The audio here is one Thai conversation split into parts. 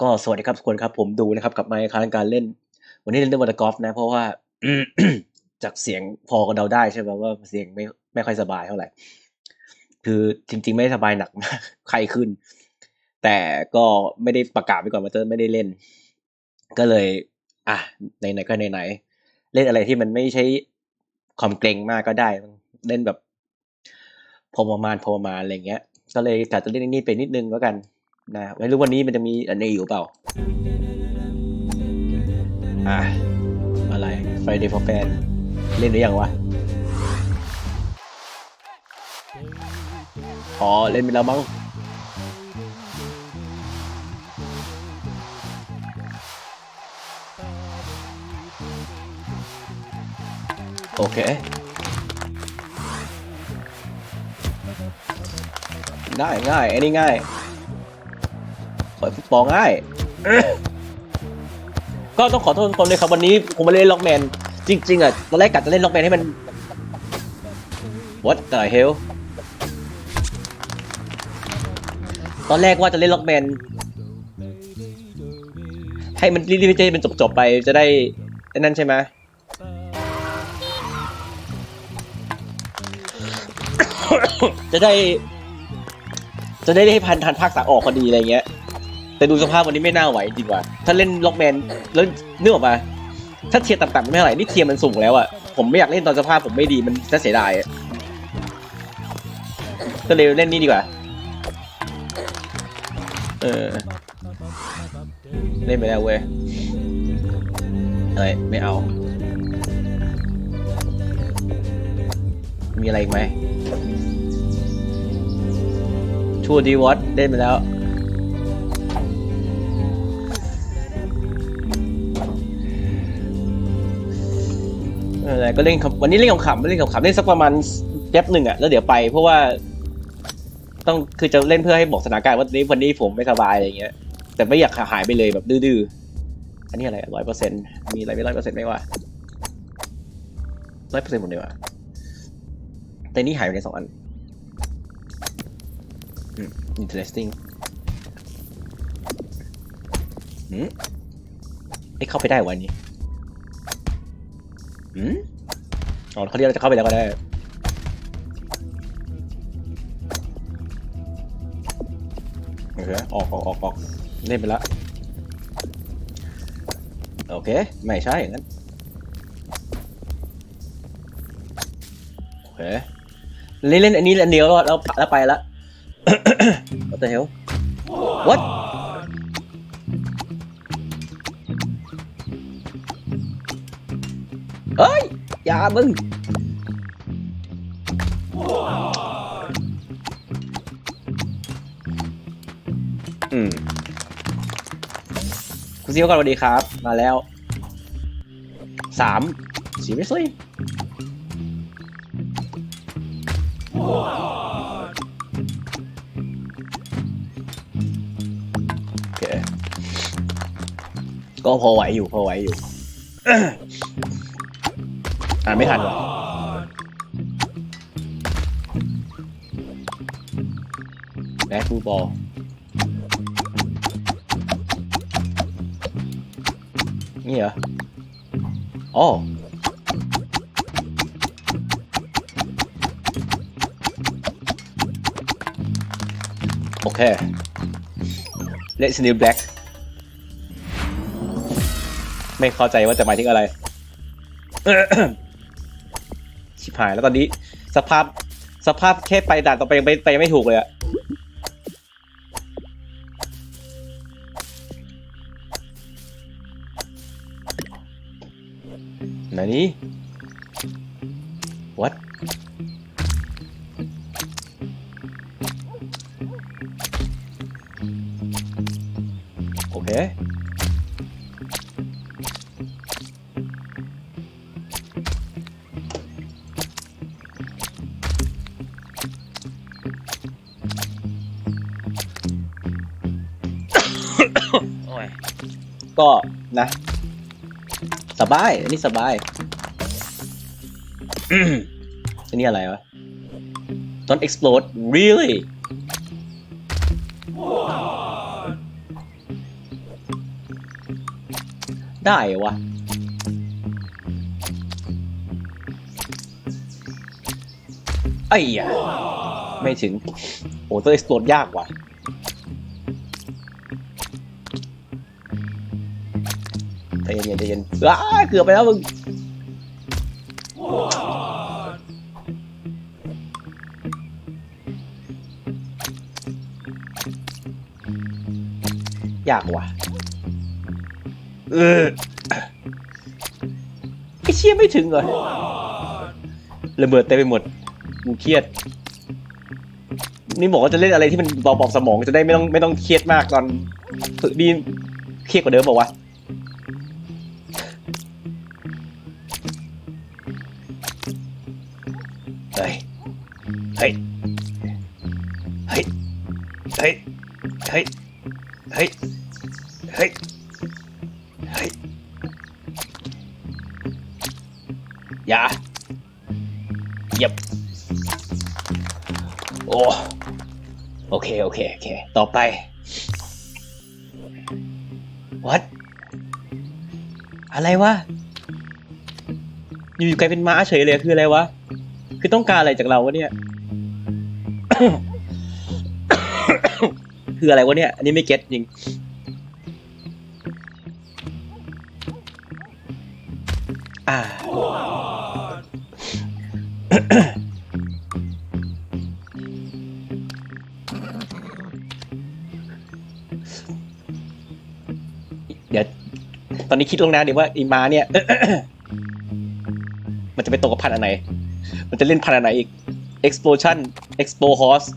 ก็สวัสดีครับทุกคนครับ ผมดูนะครับกับไมค์ค้างการเล่น วันนี้เล่นเรื่องวอเตอร์กอล์ฟนะ เพราะว่า จากเสียงพอก็เดาได้ใช่ไหมว่าเสียงไม่ไม่ค่อยสบายเท่าไหร่ คือจริง ๆ ไม่สบายหนักมากไข้ขึ้น แต่ก็ไม่ได้ประกาศไปก่อนว่าจะไม่ได้เล่น ก็เลย อะไหนๆก็ไหนๆเล่นอะไรที่มันไม่ใช้ความเกรงมากก็ได้เล่นแบบพอประมาณพอประมาณอะไรเงี้ย ก็เลยกะจะเล่นอันนี่ไปนิดนึงแล้วกัน นะไม่รู้วันนี้มันจะมีอันนี้อยู่เปล่า อะ อะไร Friday for Fan เล่นหรือยังวะ อ๋อ เล่นไปแล้วมั้งโอเคง่ายง่ายอ้นี่ง่าย ขอฟุตบอลง่าย ก็ต้องขอโทษทุกคนเลยครับวันนี้ผมมาเล่นล็อกแมน จริง ๆอะตอนแรกกะจะเล่นล็อกแมนให้มัน What the hell ตอนแรกว่าจะเล่นล็อกแมน ให้มันรีบๆจะเป็นจบๆไปจะได้ไอ้นั่นใช่ไหมจะได้ จะได้ให้พันทันภาคสาออกพอดีอะไรเงี้ย แต่ดูสภาพวันนี้ไม่น่าไหวจริงว่ะถ้าเล่นล็อกแมนแล้วนึกออกปะถ้าเทียร์ต่ำๆมันไม่เท่าไหร่นี่เทียร์มันสูงแล้วอะผมไม่อยากเล่นตอนสภาพผมไม่ดีมันจะเสียดายอะก็เลยเล่นนี่ดีกว่า เออ เล่นไปแล้วเว้ยอะไรไม่เอา มีอะไรอีกไหม ชูดีวอตเล่นไปแล้ว อะไรก็เล่นขำวันนี้เล่นขำๆไม่เล่นขำๆเล่นสักประมาณแป๊บหนึ่งอะแล้วเดี๋ยวไป เพราะว่า ต้องคือจะเล่นเพื่อให้บอกสถานการณ์ว่านี้วันนี้ผมไม่สบายอะไรอย่างเงี้ย แต่ไม่อยากหายไปเลยแบบดื้อๆอันนี้อะไรร้อยเปอร์เซ็นต์มีอะไรไม่ร้อยเปอร์เซ็นต์ไหมวะร้อยเปอร์เซ็นต์หมดเลยวะแต่นี่หายไปในสองอันอืม interesting อืมไอ้เข้าไปได้วันนี้ อืมอ๋อเขาเรียกเราจะเข้าไปแล้วก็ได้โอเคออกออกออกออกเล่นไปละโอเค ไม่ใช่อย่างนั้นโอเคเล่นเล่นอันนี้อันเดียวแล้วแล้วแล้วไปละ What the hell What ามึงอืมคุณซิวก่อนสวัสดีครับ มาแล้วสาม seriously โอเคก็พอไหวอยู่ พอไหวอยู่ อ่านไม่ทันว่ะแบ็คฟูบอลนี่เหรออ๋อโอเค Let's New Black ไม่เข้าใจว่าจะหมายถึงอะไรชิบ หายแล้วตอนนี้สภาพสภาพแค่ไปด่านต่อไปยังไปไปยังไม่ถูกเลยอะ โอ้ยก็นะ สบายอันนี้สบายอันนี้อะไรวะ Don't explode really ได้วะไอ้ยะไม่ถึง โอ้ตัวเอ็กซ์โ e ยากว่ะ ใจเย็นใจเย็นอ้าเกือบไปแล้วมึงยากว่ะ เออไอเชี่ยไม่ถึงเหรอระเบิดเต็มไปหมดกูเครียด นี่บอกว่าจะเล่นอะไรที่มันเบาๆสมองจะได้ไม่ต้องไม่ต้องเครียดมากตอนดีเครียดกว่าเดิมบอกว่า ไป what อะไรวะ อยู่ๆกลายเป็นม้าเฉยเลยคืออะไรวะ คือต้องการอะไรจากเราวะเนี่ย คืออะไรวะเนี่ย อันนี้ไม่เก็ตจริง อ่า ตอนนี้คิดลงนะเดี๋ยวว่าไอีม้าเนี่ย มันจะไปตกกับพันธุ์อันไหน มันจะเล่นพันธุ์อันไหนอีก explosion expo horse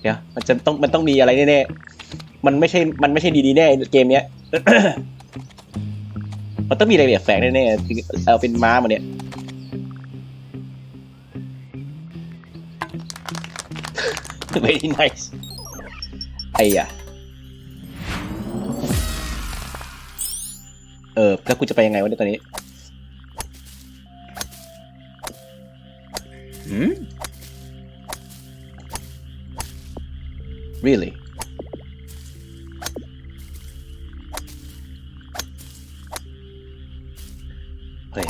เดี๋ยวมันจะต้องมันต้องมีอะไรแน่ๆ มันไม่ใช่ มันไม่ใช่ดีๆแน่เกมเนี้ย มันต้องมีอะไรแบบแฝงแน่ๆถึงเอาเป็นม้ามาเนี่ย very nice ไอ้อะ เออแล้วกูจะไปยังไงวะเนี่ยตอนนี้หืม really เฮ้ย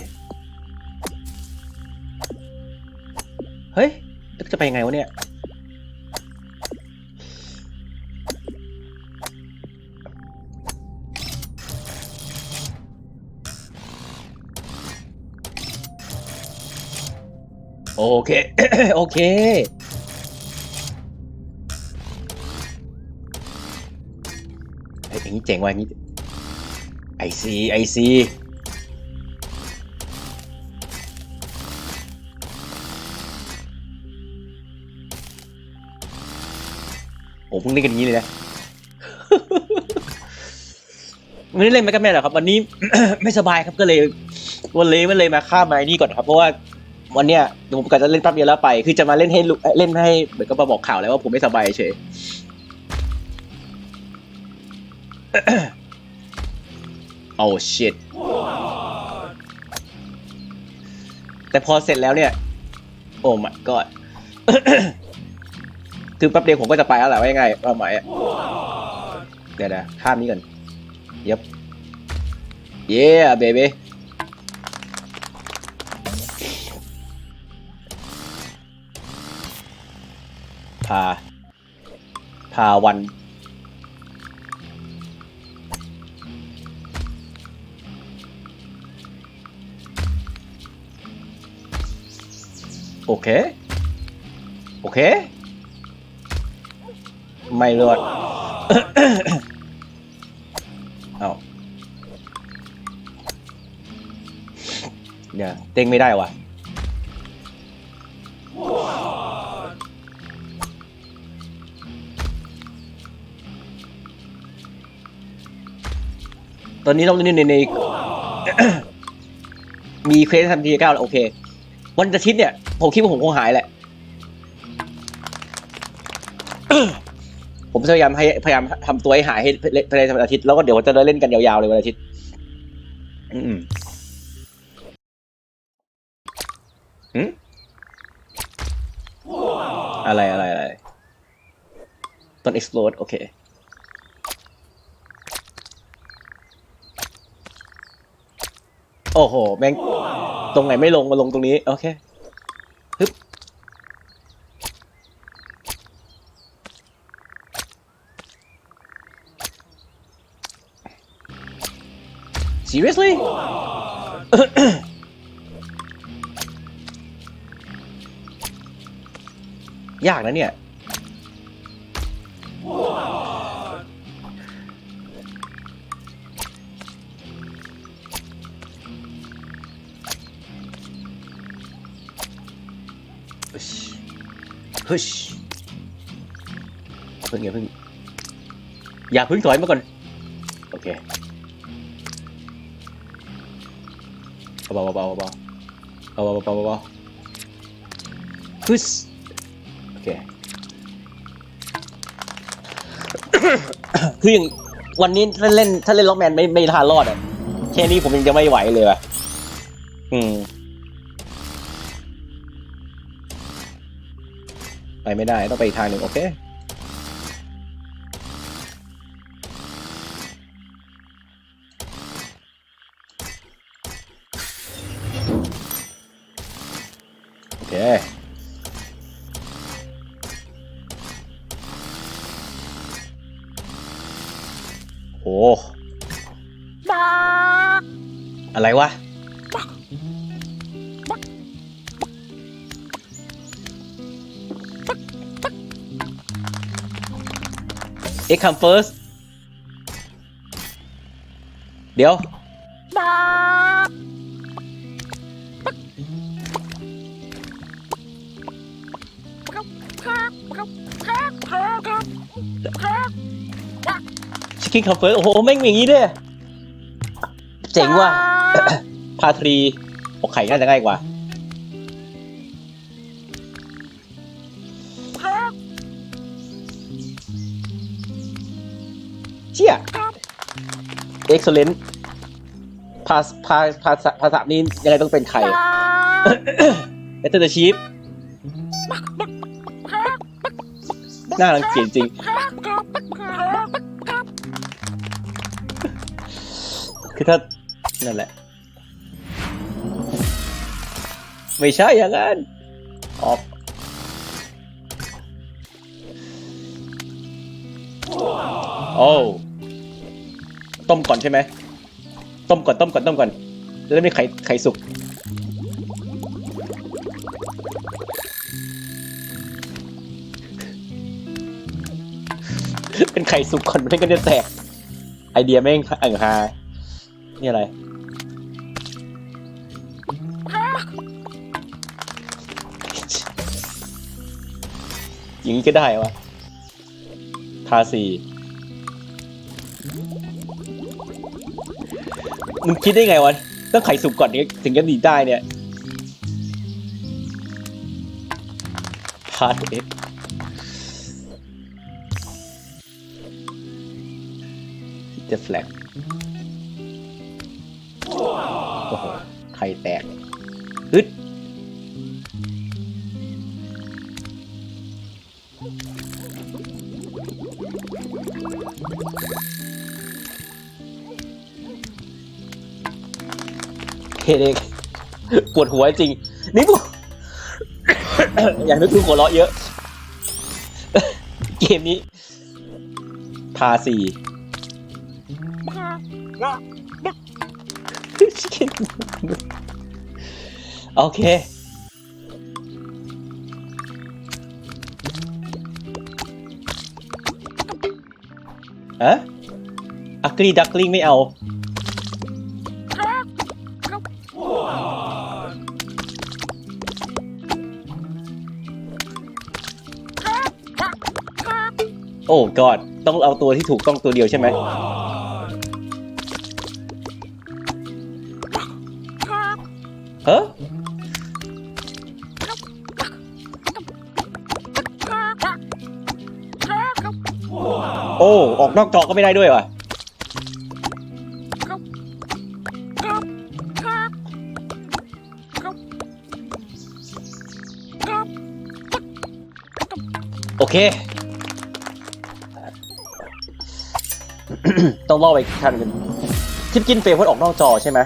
เฮ้ยแล้วจะไปยังไงวะเนี่ย โอเค โอเคเฮ้ยอย่างนี้เจ๋งว่ะอย่างนี้ไอซีไอซีโอ้เพิ่งเล่นกันอย่างนี้เลยนะวันนี้เล่นไม่กันแม่หรอครับ วันนี้ ไม่สบายครับก็เลยวันเลยมันเลยมาข้ามมาไอ้นี่ก่อนครับ เพราะว่า วันเนี้ยผมกะจะเล่นแป๊บเดียวแล้วไป คือจะมาเล่นให้เล่นให้เหมือนกับมาบอกข่าวแล้วว่าผมไม่สบายเฉยโอ้ shit แต่พอเสร็จแล้วเนี่ย โอ้ my god คือแป๊บเดียวผมก็จะไปแล้วแหละว่ายังไงว่าหมายเดี๋ยวนะข้ามนี้ก่อนยับ yeah baby พา พาวัน โอเค โอเค ไม่รอดเอาเดี๋ยวเต้งไม่ได้ว่ะ ตอนนี้เราเล่นในในมีเควสทันทีเก้าแล้วโอเค วันอาทิตย์เนี่ย ผมคิดว่าผมคงหายแหละ ผมพยายามให้พยายามทำตัวให้หายให้ภายในวันอาทิตย์แล้วก็เดี๋ยวจะเล่นกันยาวๆเลยวันอาทิตย์อืมอืมอะไรอะไรอะไรต้น explode โอเค โอ้โห แม่ง ตรงไหนไม่ลงมาลงตรงนี้ โอเคฮึบ seriously ยากนะเนี่ย ฮึชเพิ่งอย่าเพิ่งอย่าเพิ่งถอยมาก่อน โอเคเบาๆเบาๆเบาเบาเบาเบาฮึชโอเคคืออย่างวันนี้ถ้าเล่นถ้าเล่นล็อกแมนไม่ไม่ทานรอดอะแค่นี้ผมยังจะไม่ไหวเลยว่ะอืม ไม่ได้ต้องไปอีกทางหนึ่งโอเค come first เดี๋ยวชิคกี้คัมเฟิร์สโอ้โห แม่งมีอย่างนี้ด้วย เจ๋งว่ะ พาทรีอกไข่น่าจะง่ายกว่า เชี่ย excellent ภาษภาภาษาภาษานี้ยังไงต้องเป็นไข่เอเตอร์ชีฟน่ารังเกียจจริง คือถ้า นั่นแหละ ไม่ใช่อย่างนั้น ออกโอ้ ต้มก่อนใช่ไหมต้มก่อนต้มก่อนต้มก่อนแล้วมีไข่ไข่สุกเป็นไข่สุกก่อนไม่งั้นจะแตก ไอเดียแม่งอ่างฮานี่อะไรอย่างนี้ก็ได้วะทาสี มึงคิดได้ไงวะ ต้องไข่สุกก่อนถึงจะหนีได้เนี่ยพาดเอ็กจะแฟลกโอ้โหไข่แตกฮึด เฮเด็กปวดหัวจริง นี่พวกอย่างนึกถึงหัวเราะเยอะ เกมนี้ทาสี่โอเคฮะอักลีดักลิงไม่เอา กอดต้องเอาตัวที่ถูกต้องตัวเดียวใช่ไหมเฮ้อโอ้ ออกนอกจอก็ไม่ได้ด้วยว่ะโอเค ต้องล่อไปทันกขั้นทิปกินเฟรมเพื่อออกนอกจอใช่ไหม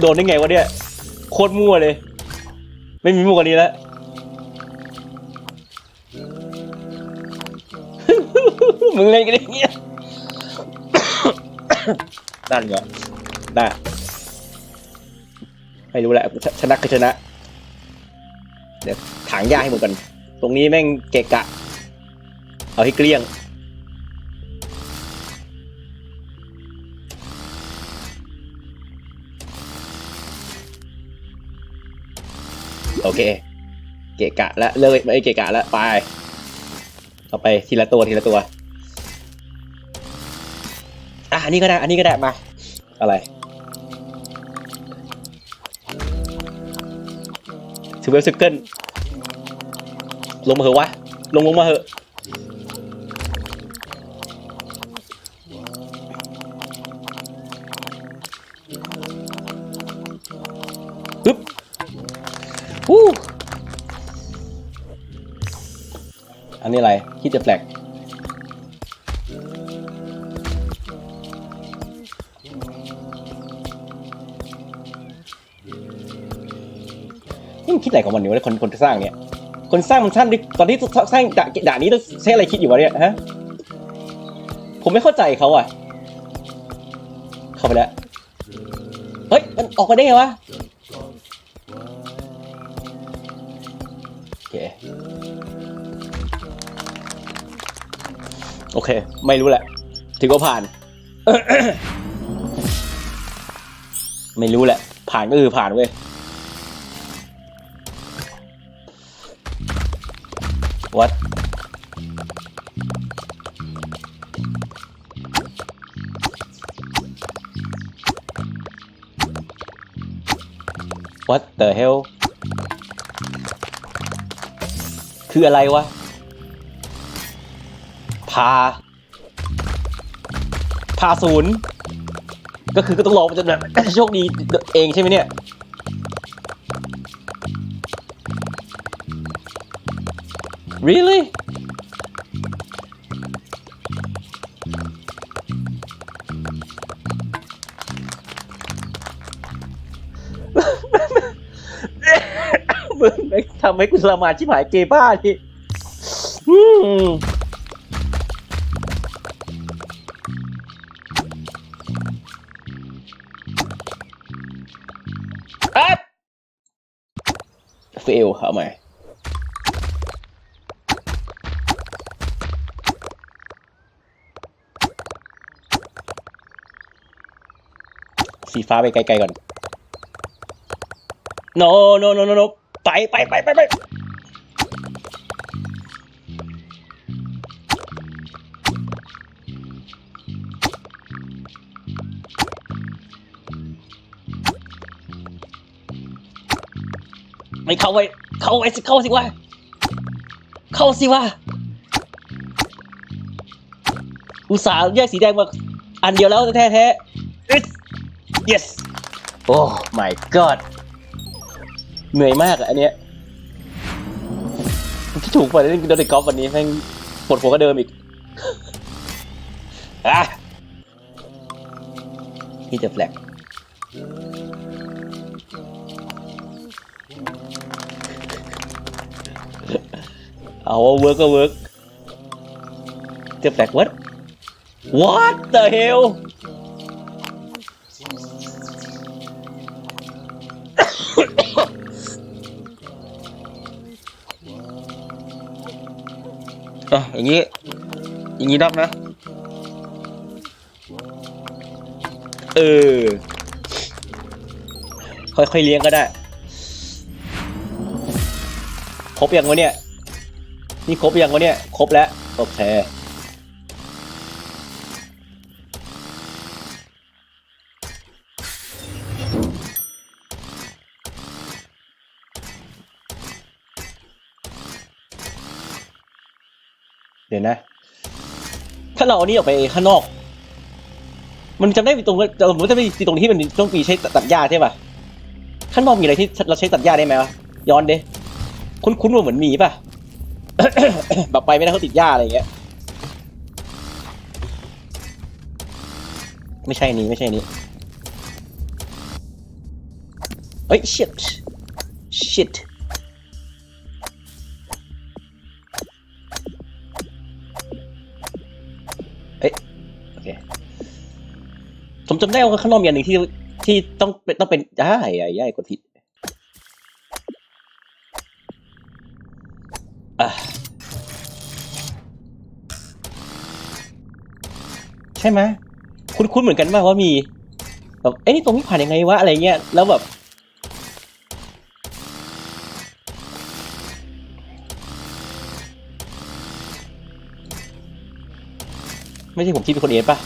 โดนได้ไงวะเนี่ย โคตรมั่วเลย ไม่มีมั่วกว่านี้แล้ว มึงเล่นกันอย่างเงี้ยนั่นไงได้ไม่รู้แหละชชนะคือชนะ เดี๋ยวถางหญ้าให้หมดกัน ตรงนี้แม่งเกะกะ เอาให้เกลี้ยง เค เกะกะแล้วเลิกไม่เกะกะแล้วไปเอาไปทีละตัวทีละตัว อะอันนี้ก็ได้ อันนี้ก็ได้มา อะไรทูเวลซิเกิลลงมาเหอะวะ ลงลงมาเหอะ วู้อันนี้อะไรคิดจะแฟลกนี่มันคิดอะไรของมันอยู่วะคนคนสร้างเนี่ย คนสร้างมันสร้างดิตอนที่สร้างด่าด่านนี้ต้องใช้อะไรคิดอยู่วะเนี่ยฮะผมไม่เข้าใจเขาอะ เข้าไปแล้ว เฮ้ย มันออกมาได้ไงวะ เค ไม่รู้แหละ ถือว่าผ่าน ไม่รู้แหละ ผ่านก็คือผ่านเว้ย what วั the hell คืออะไรวะ พา พาศูนย์ ก็คือก็ต้องรอมันจะแบบโชคดีเองใช่ไหมเนี่ย really มึงทำให้กูสมาชิบหายเกบ้าดิ เฟลเอาใหม่ สีฟ้าไปไกลๆก่อน no no no no no ไปไปไปไปไป ไม่เข้าไปเข้าไปสิเข้าสิวะ เข้าสิวะ อุตส่าห์แยกสีแดงมา อันเดียวแล้วแท้ๆแท้ It's- yes oh my god เหนื่อยมากอะอันเนี้ยที่ถูกไปเล่นโดนกอล์ฟวันนี้แม่งปวดหัวก็เดิมอีกอะนี่จะแฟลก เอาเวิร์กก็เวิร์กจะแฟลก what what the hell อะอย่างนี้ อย่างนี้ได้ไหมเออ ค่อยๆเลี้ยงก็ได้ ครบยังวะเนี่ย นี่ครบยังวะเนี่ย ครบแล้ว โอเค เดี๋ยวนะ ถ้าเราเอานี่ออกไปข้างนอก มันจำได้ตรงเออมันจะมีตรงที่มันต้องมีใช้ตัดหญ้าใช่ป่ะ ข้างนอกมีอะไรที่เราใช้ตัดหญ้าได้ไหมวะ ย้อนเด้คุ้นคุ้นๆว่าเหมือนมีป่ะ แบบไปไม่ได้เขาติดหญ้าอะไรอย่างเงี้ย ไม่ใช่นี้ไม่ใช่นี้ เฮ้ย shit shit เอ้ยโอเค ผมจำได้ว่าข้างนอกมีอันหนึ่งที่ที่ต้องเป็นต้องเป็นอ้ายอ้ายอ้ายกดผิด ใช่ไหมคุ้นๆเหมือนกันว่าว่ามีแบบเอ้ยนี่ตรงนี้ผ่านยังไงวะอะไรเงี้ยแล้วแบบไม่ใช่ผมที่เป็นคนเอฟป่ะ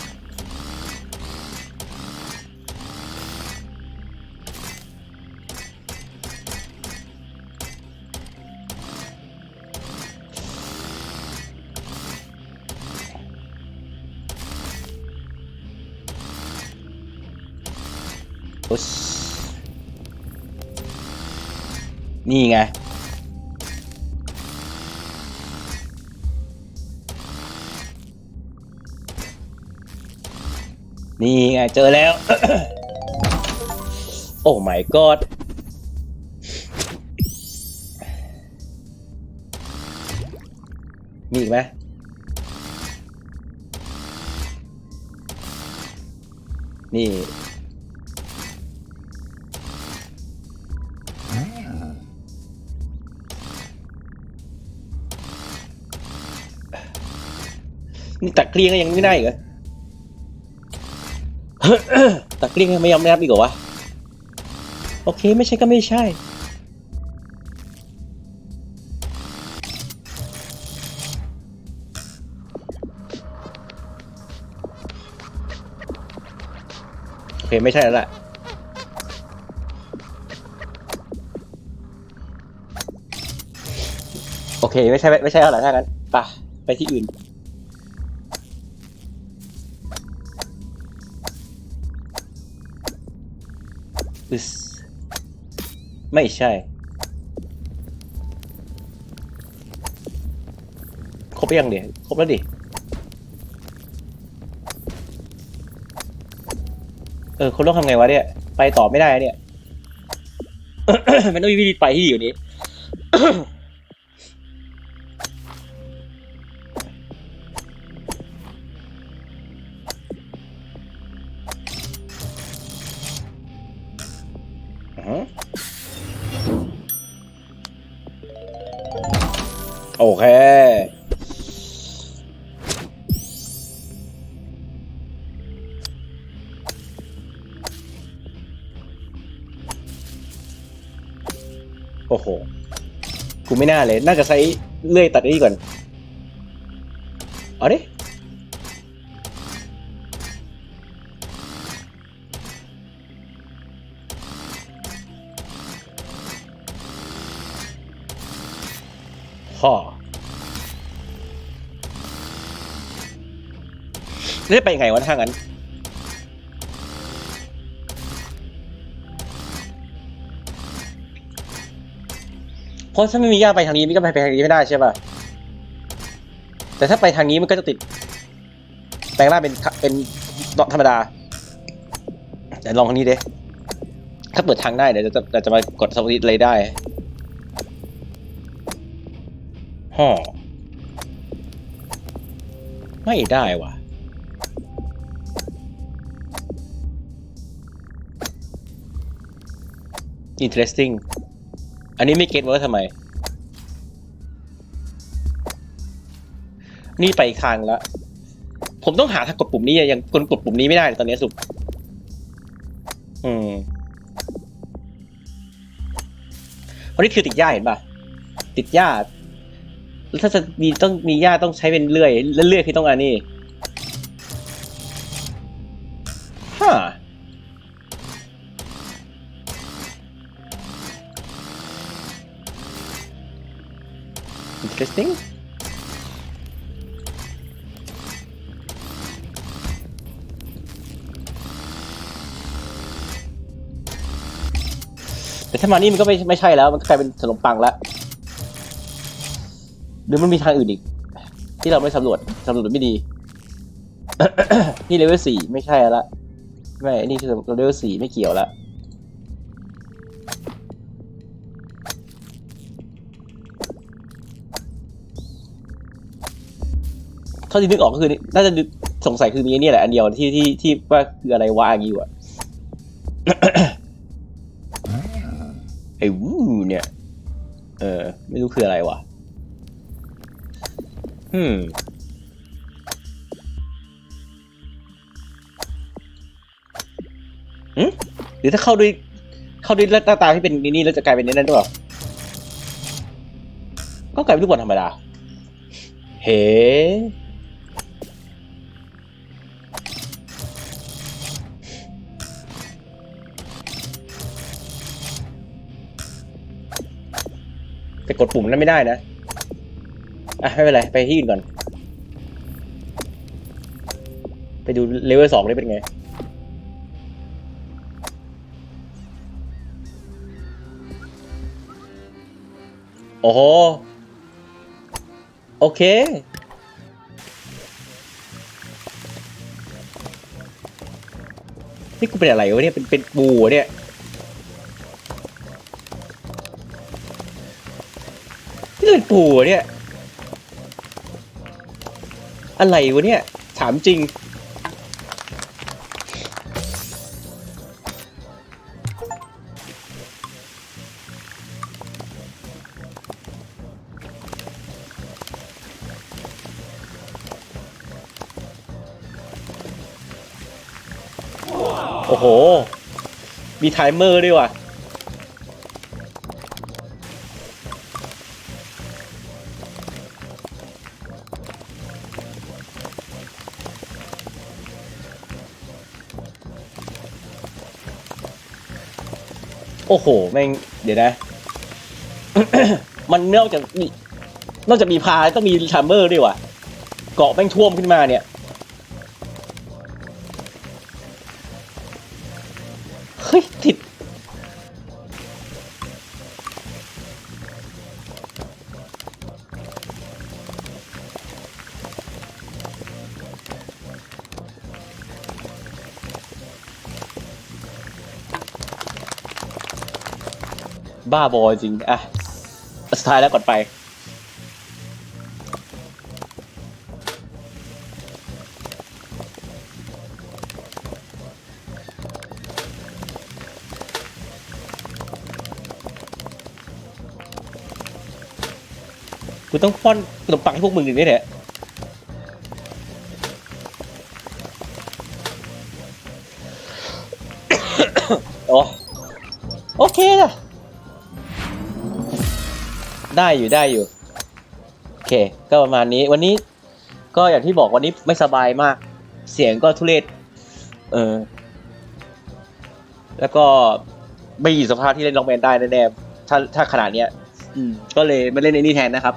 นี่ไง นี่ไง เจอแล้ว โอ้ my god มีอีกไหมนี่ นี่ตักเกลี้ยงก็ยังไม่ได้อีกเหรอตักเกลี้ยงยังไม่ยอมนับอีกเหรอวะ โอเคไม่ใช่ก็ไม่ใช่ โอเคไม่ใช่แล้วแหละโอเค ไม่ใช่ไม่ใช่แล้วแหละถ้างั้นไปไปที่อื่น อึสไม่ใช่ ครบยังเดี๋ยวครบแล้วดิ เออคนต้องทำไงวะเนี่ย ไปต่อไม่ได้เนี่ย มันต้องมีวิธีไปที่ดีกว่านี้ โอเค โอ้โห กูไม่น่าเลย น่าจะใช้เลื่อยตัดนี่ก่อน เอาดิ พ่อแล้ไปยังไงวะถ้างั้น เพราะถ้าไม่มีย่าไปทางนี้มันก็ไปทางนี้ไม่ได้ใช่ป่ะ แต่ถ้าไปทางนี้มันก็จะติด แปลงร่างเป็นเป็นธรรมดาแต่ลองทางนี้เดิถ้าเปิดทางได้เดี๋ยวจะจะจะมากดสวิตช์เลยได้ ฮ่อไม่ได้ว่ะ interesting อันนี้ไม่เก็ตว่าทำไม นี่ไปทางแล้วผมต้องหาทางกดปุ่มนี้ยังกดกดปุ่มนี้ไม่ได้ตอนนี้สุดอืมเพราะนี่คือติดหญ้าเห็นป่ะ ติดหญ้า ถ้าจะมีต้องมีหญ้าต้องใช้เป็นเลื่อยแล้วเลื่อยคือต้องอันนี้ฮะอินเทรสติ้งแต่ถ้ามานี่มันก็ไม่ไม่ใช่แล้ว มันกลายเป็นขนมปังแล้ว รือมันมีทางอื่นอีก ที่เราไม่สำรวจสำรวจไม่ดี นี่เลเวลสี่ไม่ใช่ละไม่อันนี่คือเลเวลสี่ไม่เกี่ยวละเท่าที่นึกออกก็คือน่าจะสงสัยคือมีอ้นี่แหละอันเดียวที่ที่ที่ว่าคืออะไรวะอย่างนี้วะไอ้วูเนี่ย เออ ไม่รู้คืออะไรวะ อืมหึหรือถ้าเข้าด้วย เข้าด้วยหน้าตาที่เป็นนี่แล้วจะกลายเป็นนี่นั่นด้วยเหรอก็กลายเป็นลูกบอลธรรมดา เฮ้แต่กดปุ่มนั้นไม่ได้นะ อะไม่เป็นไร ไปที่อื่นก่อน ไปดูเลเวลสองได้เป็นไง โอ้โห โอเคนี่กูเป็นอะไรวะเนี่ยเป็นเป็นปูเนี่ยนี่เป็นปูเนี่ย อะไรวะเนี่ย ถามจริง โอ้โห มีไทม์เมอร์ด้วยว่ะ อ้โหแม่งเดี๋ยวนะ มันนอกจากมีนอกจากมีพาต้องมีทัมเมอร์ด้วยว่ะเกาะแม่งท่วมขึ้นมาเนี่ย บ้าบอจริง อะ สุดท้ายแล้วก่อนไปกูต้องป้อนขนมปังให้พวกมึงอย่งนี้แหละ ได้อยู่ได้อยู่โอเค ก็ประมาณนี้วันนี้ก็อย่างที่บอกวันนี้ไม่สบายมาก เสียงก็ทุเรศเออ แล้วก็ไม่อยู่สภาพที่เล่นล็อกแมนได้แน่ๆถ้าถ้าขนาดเนี้ย อืม ก็เลยมาเล่นไอ้นี่แทนนะครับ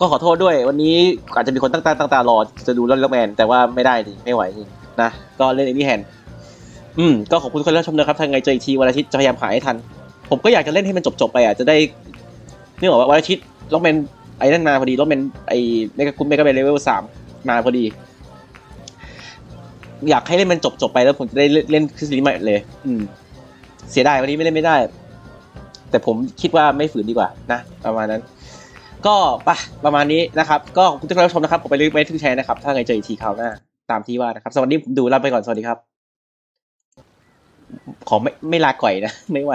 ก็ขอโทษด้วย วันนี้อาจจะมีคนตั้งตาตั้งตารอจะดูล็อกแมนแต่ว่าไม่ได้จริงไม่ไหวจริงนะก็เล่นไอ้นี่แทนอืมก็ขอบคุณทุกคนที่รับชมนะครับถ้าไงเจออีกทีวันอาทิตย์จะพยายามหาให้ทัน ผมก็อยากจะเล่นให้มันจบๆไปอะจะได้ นี่บอกว่าวันอาทิตย์ล็อกแมนไอ้นั่นมาพอดีล็อกแมนไอ้เมกาคุณเมกาแมนเลเวลสามมาพอดี อยากให้เล่นมันจบๆไปแล้วผมจะได้เล่นเล่นคริสลิใหม่เลย อืม เสียดายวันนี้ไม่เล่นไม่ได้ แต่ผมคิดว่าไม่ฝืนดีกว่า นะ ประมาณนั้น ก็ไปประมาณนี้นะครับ ก็ขอบคุณที่รับชมนะครับผมไปลืมไม่ทิ้งแชร์นะครับ ถ้าไงเจออีกทีคราวหน้า ตามที่ว่านะครับ สวัสดีผมดูลาไปก่อนสวัสดีครับ ขอไม่ไม่ลาก่อยนะ ไม่ไหว